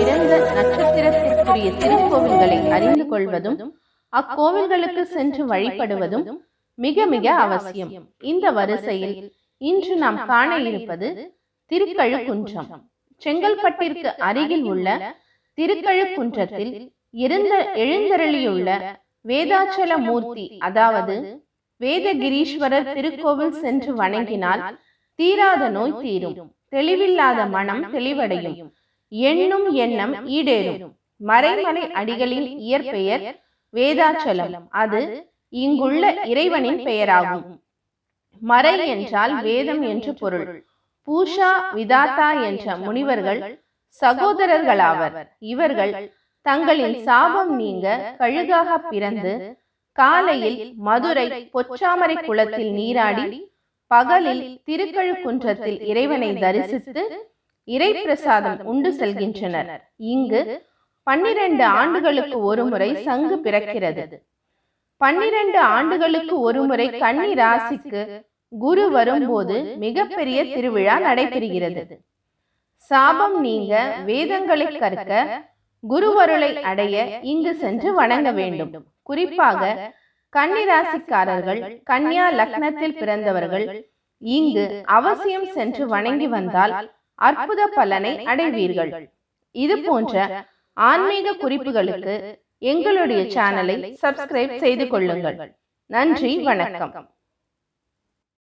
பிறந்த நட்சத்திரத்திற்குரிய திருக்கோவில்களை அறிந்து கொள்வதும் அக்கோவில்களுக்கு சென்று வழிபடுவதும் மிக மிக அவசியம். இந்த வரிசையில் இன்று நாம் காண இருப்பது திருக்கழுக்குன்றம். செங்கல்பட்டிற்கு அருகில் உள்ள திருக்கழுக்குன்றத்தில் இருந்த எழுந்தருளியுள்ள வேதாச்சல மூர்த்தி அதாவது வேதகிரீஸ்வரர் திருக்கோவில் சென்று வணங்கினால் தீராத நோய் தீரும். தெளிவில்லாத மனம் தெளிவடையும். எண்ணும் எண்ணம் ஈடேறும். மறைமலை அடிகளின் இயற்பெயர் வேதாச்சலம். அது இங்குள்ள இறைவனின் பெயராகும். மறை என்றால் வேதம் என்று பொருள். பூஷா விதாத்தா என்ற முனிவர்கள் சகோதரர்களாவர். இவர்கள் தங்களின் சாபம் நீங்க கழுகாக பிறந்து காலையில் மதுரை பொற்றாமரை குளத்தில் நீராடி பகலில் திருக்கழுக்குன்றத்தில் இறைவனை தரிசித்து இறை பிரசாதம் உண்டு செல்கின்றனர். இங்கு பன்னிரண்டு ஆண்டுகளுக்கு ஒருமுறை சங்கு பிறக்கிறது. பன்னிரண்டு ஆண்டுகளுக்கு ஒருமுறை கன்னி ராசிக்கு குரு வரும்போது மிகப்பெரிய திருவிழா நடைபெறுகிறது. சாபம் நீங்க வேதங்களை கற்க குருவருளை அடைய இங்கு சென்று வணங்க வேண்டும். குறிப்பாக கன்னிராசிக்காரர்கள் கன்னியா லக்னத்தில் பிறந்தவர்கள் இங்கு அவசியம் சென்று வணங்கி வந்தால் அற்புத பலனை அடைவீர்கள். இது போன்ற ஆன்மீக குறிப்புகளுக்கு எங்களுடைய சேனலை சப்ஸ்கிரைப் செய்து கொள்ளுங்கள். நன்றி வணக்கம்.